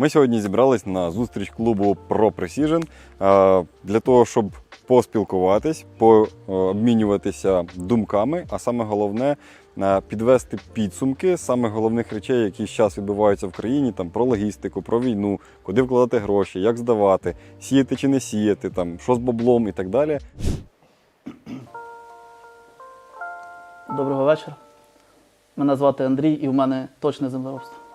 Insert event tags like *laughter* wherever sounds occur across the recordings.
Ми сьогодні зібрались на зустріч клубу Pro Precision е, для того, щоб поспілкуватись, пообмінюватися думками, а саме головне е, підвести підсумки саме головних речей, які зараз відбуваються в країні, там про логістику, про війну, куди вкладати гроші, як здавати, сіяти чи не сіяти, там що з баблом і так далі. Доброго вечора. Мене звати Андрій і в мене точне землеробство.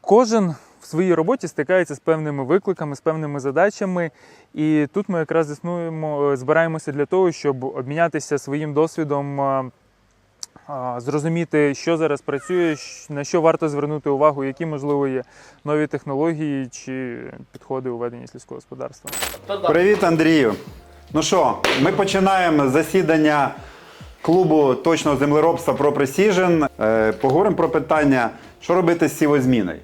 Кожен в своїй роботі стикається з певними викликами, з певними задачами. І тут ми якраз існуємо, е, збираємося для того, щоб обмінятися своїм досвідом, е, зрозуміти, що зараз працює, на що варто звернути увагу, які можливо є нові технології чи підходи у веденні сільського господарства. Привіт, Андрію. Ну що, ми починаємо засідання клубу точного землеробства Pro Precision. Е, Поговоримо про питання, що робити з сівозміною.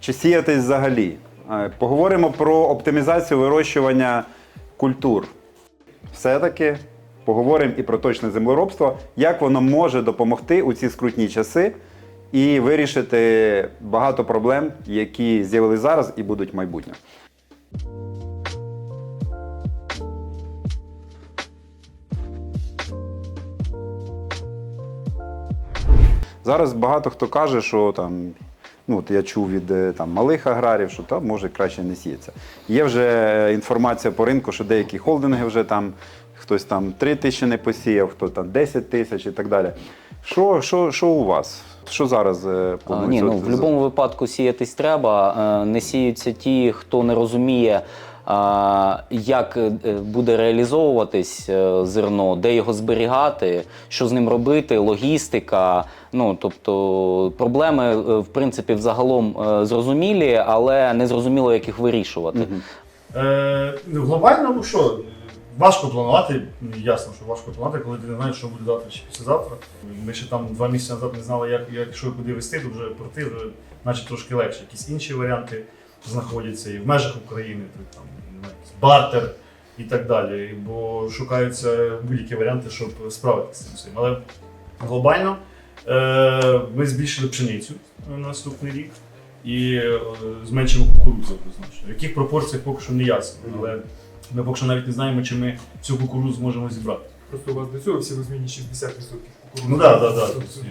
Чи сіятись взагалі. Е, Поговоримо про оптимізацію вирощування культур. Все-таки поговоримо і про точне землеробство, як воно може допомогти у ці скрутні часи і вирішити багато проблем, які з'явились зараз і будуть в майбутньому. Зараз багато хто каже, що там, ну от я чув від е, там, малих аграрів, що там може краще не сіється. Є вже інформація по ринку, що деякі холдинги вже там хтось там 3 тисячі не посіяв, хто там 10 тисяч і так далі. Що, що, що у вас? Що зараз е, планується? Ні, ну в будь-якому випадку сіятись треба. Е, Не сіються ті, хто не розуміє, як е, буде реалізовуватись е, зерно, де його зберігати, що з ним робити, логістика. Ну тобто проблеми, е, в принципі, взагалом зрозумілі, але не зрозуміло, як їх вирішувати. Е, ну, глобально, ну що, важко планувати. Ясно, що важко планувати, коли ти не знаєш, що буде завтра чи післязавтра. Ми ще там два місяці назад не знали, як, як що куди вести, то вже порти вже наче трошки легше. Якісь інші варіанти знаходяться і в межах України, там, бартер і так далі. Бо шукаються будь-які варіанти, щоб справитися з цим всім. Але глобально е, ми збільшили пшеницю на наступний рік і е, зменшимо кукурудзу однозначно. В яких пропорціях поки що не ясно, але ми поки що навіть не знаємо, чи ми цю кукурудзу зможемо зібрати. Просто у вас до цього всі розмінні 60% кукурудзи. Ну.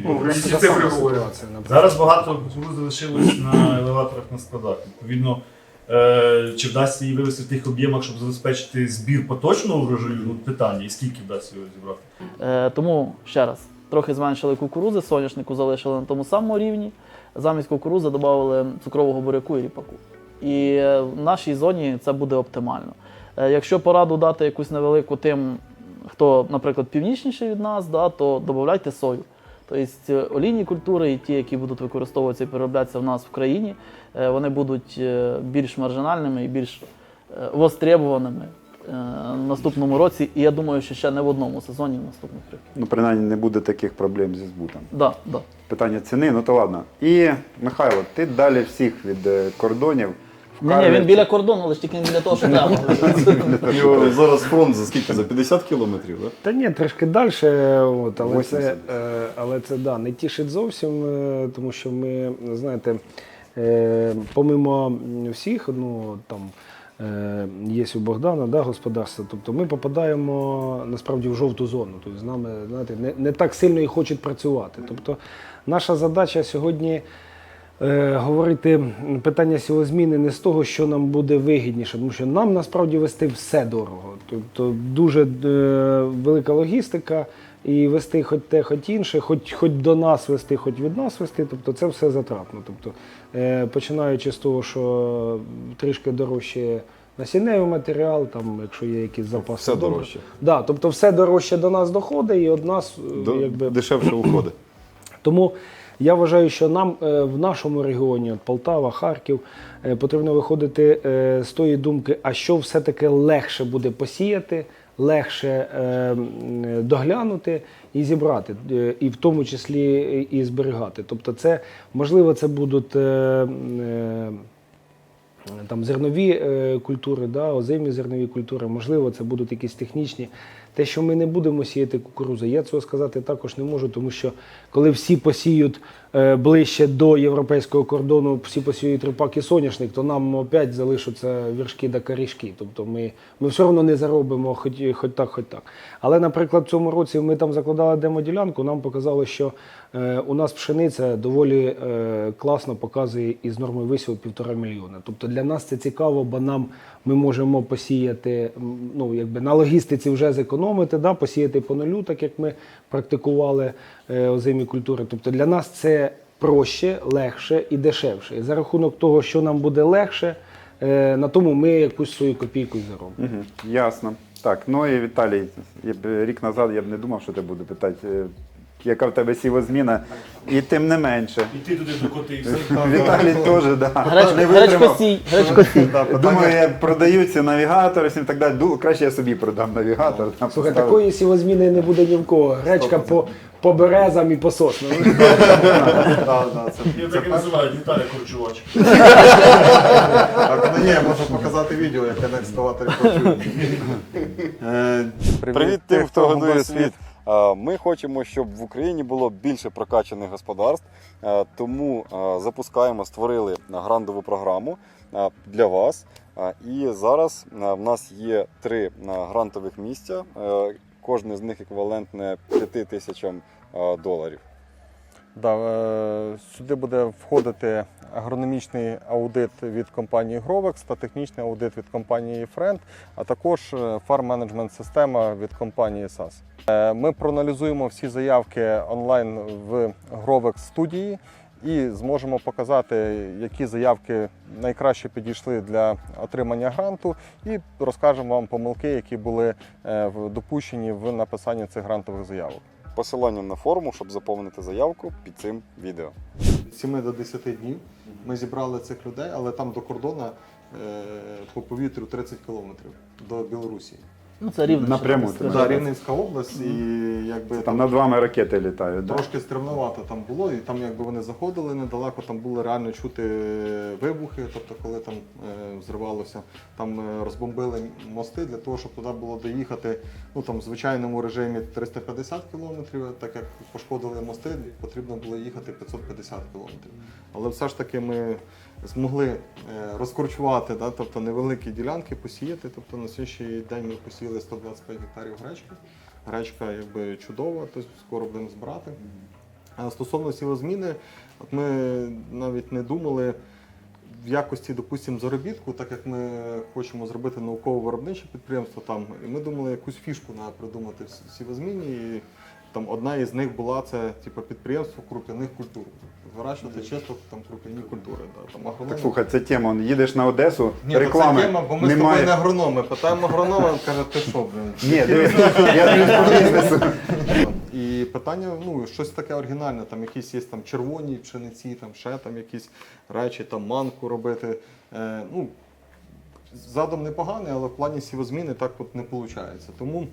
Ну, цифри говорять. Зараз багато кукурудзи лишилось на елеваторах на складах. Відповідно, е, чи вдасться її вивести в тих об'ємах, щоб забезпечити збір поточного врожаю, ну питання, і скільки вдасться його зібрати. Е, тому ще раз, трохи зменшили кукурудзи, соняшнику залишили на тому самому рівні. Замість кукурудзи додали цукрового буряку і ріпаку. І в нашій зоні це буде оптимально. Е, якщо пораду дати якусь невелику тим, хто, наприклад, північніший від нас, да, то додавайте сою. Тобто е, олійні культури і ті, які будуть використовуватися і перероблятися в нас в країні, е, вони будуть е, більш маржинальними і більш востребуваними в наступному році. І я думаю, що ще не в одному сезоні в наступних років. Ну, принаймні не буде таких проблем зі збутом. Да, да. Питання ціни, ну то ладно. І Михайло, ти далі всіх від кордонів. Ні, ні, він біля кордону, але ж тільки не біля того, що. *laughs* Його зараз фронт за скільки? За 50 кілометрів, так? Та ні, трошки далі, от, але, 80 це, е, але це да, не тішить зовсім, е, тому що ми, знаєте, е, помимо всіх, ну там е, є у Богдана да, господарство, тобто ми попадаємо насправді в жовту зону. Тобто з нами знаєте, не, не так сильно і хочуть працювати. Тобто наша задача сьогодні. Е, говорити питання сілозміни не з того, що нам буде вигідніше, тому що нам насправді вести все дорого. Тобто дуже е, велика логістика, і вести хоч те, хоч інше, хоч, хоч до нас вести, хоч від нас вести. Тобто це все затратно. Тобто, е, починаючи з того, що трішки дорожче насінневий матеріал, там, якщо є якісь запаси. Все добре. дорожче. Да, тобто все дорожче до нас доходить, і од нас До- якби. Дешевше виходить. Тому я вважаю, що нам е, в нашому регіоні, от Полтава, Харків, е, потрібно виходити е, з тої думки, а що все-таки легше буде посіяти, легше доглянути і зібрати, і в тому числі і зберігати. Тобто, це можливо, це будуть. Там зернові культури, да, озимі зернові культури, можливо, це будуть якісь технічні Те, що ми не будемо сіяти кукурудзу, я цього сказати також не можу, тому що коли всі посіють е, ближче до європейського кордону, всі посіють ріпак і соняшник, то нам опять залишаться віршки да корішки. Тобто ми, ми все одно не заробимо, хоч, хоч так, хоч так. Але, наприклад, в цьому році ми там закладали демоділянку, нам показало, що е, у нас пшениця доволі е, класно показує із норми висіву півтора мільйона. Тобто для нас це цікаво, бо нам ми можемо посіяти, ну якби на логістиці вже зекономити, да, посіяти по нулю, так як ми практикували е, озимі культури. Тобто для нас це проще, легше і дешевше. І за рахунок того, що нам буде легше, е, на тому ми якусь свою копійку заробимо. Угу, ясно. Так, ну і Віталій, рік назад я б не думав, що ти буду питати, е, яка в тебе сівозміна, і тим не менше. І ти туди докотився. *laughs* Віталій теж, да. Не витримав. гречкосій, гречкосій. Думаю, продаються навігатори і так далі. Ду- Краще я собі продам навігатор. там Слухай, поставлю. такої сівозміни не буде ні в кого. Гречка по, по березам і по соснам. *laughs* Я так і називають Віталій Корчувач. Так, ну ні, можу показати відео, як я на екскаваторі працюю. Е, Привіт тим, хто годує світ. Е, Ми хочемо, щоб в Україні було більше прокачаних господарств, е, тому е, запускаємо, створили грантову програму для вас. І зараз в нас є три грантових місця. Кожне з них еквівалентне 5 тисячам доларів. Да, сюди буде входити агрономічний аудит від компанії Grovex та технічний аудит від компанії Friend, а також фарм-менеджмент система від компанії SAS. Е, Ми проаналізуємо всі заявки онлайн в Grovex студії і зможемо показати, які заявки найкраще підійшли для отримання гранту, і розкажемо вам помилки, які були е, допущені в написанні цих грантових заявок. Посилання на форму, щоб заповнити заявку під цим відео. Від 7 до 10 днів ми зібрали цих людей, але там до кордону е, по повітрю 30 кілометрів до Білорусі. Ну, це рівно. Напряму. Да, Рівненська область, і якби Там над вами ракети літають. Да? Трошки стремновато там було, і там якби вони заходили недалеко, там було реально чути вибухи, тобто коли там е, взривалося, там е, розбомбили мости для того, щоб туди було доїхати ну, там, в звичайному режимі 350 кілометрів, так як пошкодили мости, потрібно було їхати 550 кілометрів. Але все ж таки ми змогли е, розкорчувати, да, тобто невеликі ділянки посіяти. Тобто на сьогоднішній день ми посіяли 125 гектарів гречки. Гречка якби чудова, тобто скоро будемо збирати. А стосовно сівозміни, от ми навіть не думали в якості, допустимо, заробітку, так як ми хочемо зробити науково-виробниче підприємство там, і ми думали якусь фішку на придумати в сівозміні. І там одна із них була це типу, підприємство круп'яних культур. Вирощувати чисто там круп'яні культури. Да. Там, агрономи- Так слухай, це тема. он, Їдеш на Одесу, Ні, то реклами це тема, бо ми з тобою не агрономи. Питаємо агронома, він каже, ти що, блин? Ні, дивись, я по бізнесу. І питання, ну, щось таке оригінальне, там якісь є там червоні пшениці, там ще там якісь речі, там манку робити. Е, ну, задум непоганий, але в плані сівозміни так от не виходить. Тому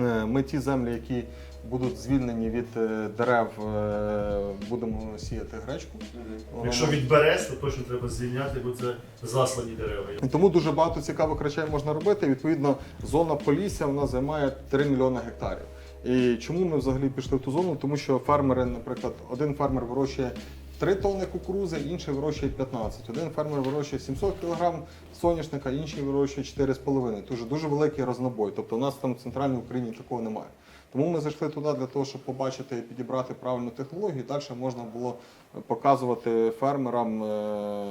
е, ми ті землі, які будуть звільнені від е, дерев, е, будемо сіяти гречку. Воно Якщо від берез, то точно треба звільняти, бо це заслані дерева. Тому дуже багато цікавих речей можна робити. Відповідно, зона Полісся вона займає 3 мільйони гектарів. І чому ми взагалі пішли в ту зону? Тому що фермери, наприклад, один фермер вирощує 3 тонни кукурузи, інший вирощує 15. Один фермер вирощує 700 кг соняшника, інший вирощує 4,5. Дуже дуже великий рознобой. Тобто у нас там в центральній Україні такого немає. Тому ми зайшли туди для того, щоб побачити і підібрати правильну технологію. Далі можна було показувати фермерам, е,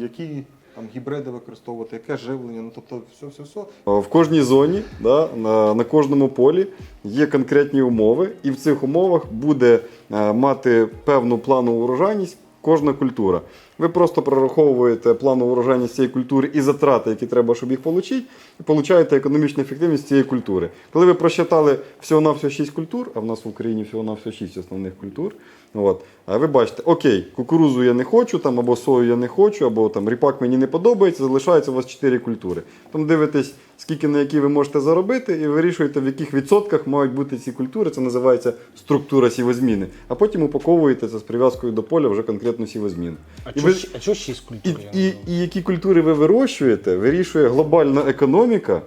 які там гібриди використовувати, яке живлення, ну тобто все, все, все. В кожній зоні, да, на, на кожному полі є конкретні умови, і в цих умовах буде е, мати певну планову урожайність кожна культура. Ви просто прораховуєте планову урожайність цієї культури і затрати, які треба, щоб їх отримати, і получаєте економічну ефективність цієї культури. Коли ви просчитали всього-навсього 6 культур, а в нас в Україні всього-навсього 6 основних культур, от, а ви бачите, окей, кукурузу я не хочу, там, або сою я не хочу, або там ріпак мені не подобається, залишається у вас 4 культури. Там дивитесь, скільки на які ви можете заробити, і вирішуєте, в яких відсотках мають бути ці культури. Це називається структура сівозміни. А потім упаковуєте це з прив'язкою до поля вже конкретну сівозміну. І ви- а чого шість І, культур? я і, і які культури ви вирощуєте, вирішує глобальна економіка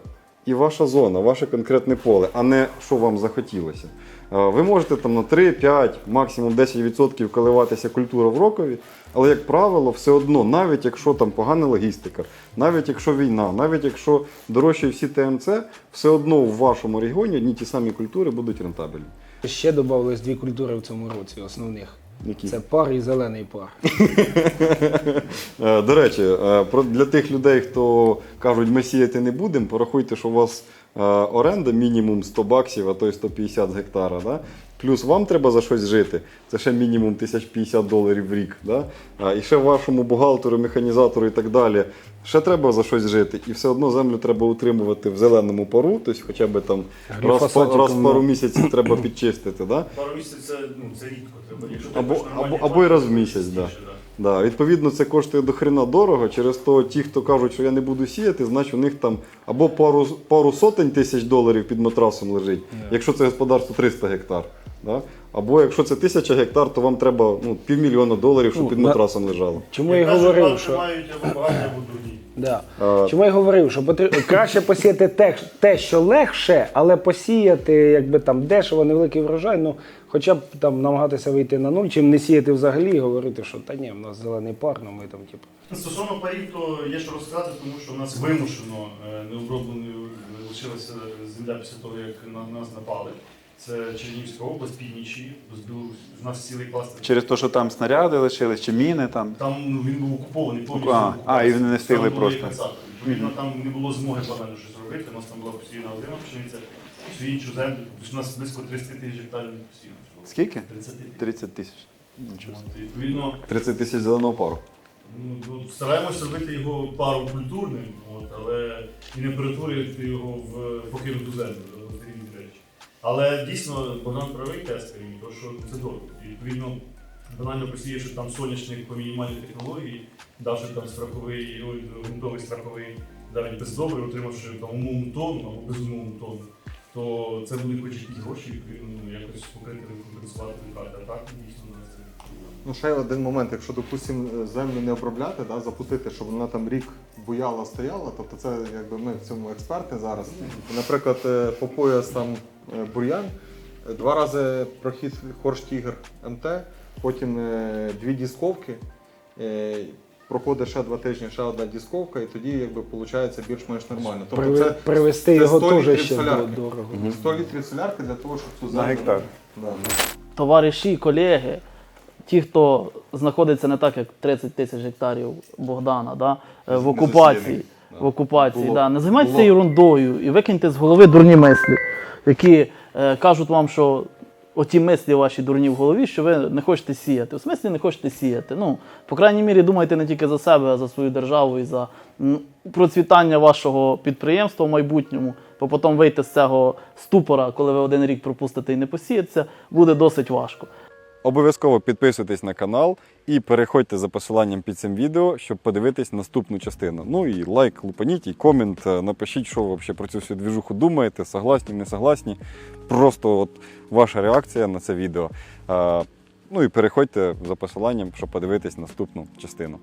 і ваша зона, ваше конкретне поле, а не що вам захотілося. Ви можете там на 3, 5, максимум 10% коливатися культура в рокові, але, як правило, все одно, навіть якщо там погана логістика, навіть якщо війна, навіть якщо дорожчі всі ТМЦ, все одно в вашому регіоні одні ті самі культури будуть рентабельні. Ще додавалось дві культури в цьому році основних. Які? Це пар і зелений пар. *laughs* Е, До речі, е, для тих людей, хто кажуть, ми сіяти не будемо, порахуйте, що у вас е, оренда мінімум 100 баксів, а то й 150 з гектара. Да? Плюс вам треба за щось жити, це ще мінімум 1050 доларів в рік. Да? А, І ще вашому бухгалтеру, механізатору і так далі. Ще треба за щось жити, і все одно землю треба утримувати в зеленому пару, тобто хоча б там раз, раз в пару місяців треба підчистити. Да? Пару місяців це, ну, це рідко треба. Якщо Або- або- або й раз в пари, місяць, да. Да, відповідно, це коштує до хрена дорого. Через то ті, хто кажуть, що я не буду сіяти, значить у них там або пару, пару сотень тисяч доларів під матрасом лежить, якщо це господарство 300 гектар. Да? Або якщо це тисяча гектар, то вам треба ну, півмільйона доларів, щоб Ну, під на- матрасом лежало. Чому я й говорив, що мають або багаті, або дурні. Да. А, Чому я й говорив, що потр- краще посіяти те, те, що легше, але посіяти якби там дешево, невеликий врожай, ну хоча б там намагатися вийти на нуль, чим не сіяти взагалі і говорити, що та ні, в нас зелений пар, ну ми там, типу. Стосовно парів, то є що розказати, тому що в нас вимушено е, необробленою лишилася земля після того, як на нас напали. Це Чернігівська область, північі, з Білорусі. У нас цілий кластер. Через те, що там снаряди лишились, чи міни там. Там ну, він був окупований повністю. А, а, і вони не встигли Там просто. Відповідно, там не було змоги банально щось робити. У нас там була постійна одина пшениця, всю іншу землю. Тобто у нас близько 30 тисяч гектарів постійно. Скільки? 30 тисяч. 30 тисяч. Нічого. Відповідно, 30 тисяч зеленого пару. Ну, ну, стараємося робити його пару культурним, от, але і не перетворювати його в покинуту землю. Але дійсно Богдан правий тестер, то, що це дорого. І відповідно, банально посіявши там соняшник по мінімальній технології, давши там страховий, ой, ґрунтовий страховий, навіть без добрив, отримавши там умовну тонну або безумовну тонну, то це будуть хоч якісь гроші, відповідно, ну, якось покрити, компенсувати витрати. А так дійсно у нас це. Ну, ще один момент, якщо, допустимо, землю не обробляти, да, запустити, щоб вона там рік буяла, стояла, тобто це якби ми в цьому експерти зараз. Наприклад, е, по пояс там бур'ян, е, два рази прохід хорш-тігр МТ, потім е, дві дісковки, е, проходить ще два тижні, ще одна дісковка, і тоді якби виходить більш-менш нормально. Тобто це, привезти це його 100 теж літрів ще солярки. дорого. 100 літрів солярки для того, щоб цю На землю... гектар. Да. товариші, колеги, ті, хто знаходиться не так, як 30 тисяч гектарів Богдана, да, в окупації. В окупації, Було. да. Не займайтеся ерундою і викиньте з голови дурні мислі, які е, кажуть вам, що оті мислі ваші дурні в голові, що ви не хочете сіяти. В смислі не хочете сіяти. Ну, по крайній мірі, думайте не тільки за себе, а за свою державу і за процвітання вашого підприємства в майбутньому, бо потім вийти з цього ступора, коли ви один рік пропустите і не посієтеся, буде досить важко. Обов'язково підписуйтесь на канал і переходьте за посиланням під цим відео, щоб подивитись наступну частину. Ну і лайк, лупаніть, і комент. е, Напишіть, що ви взагалі про цю всю двіжуху думаєте, согласні, не согласні. Просто от ваша реакція на це відео. Е, Ну і переходьте за посиланням, щоб подивитись наступну частину.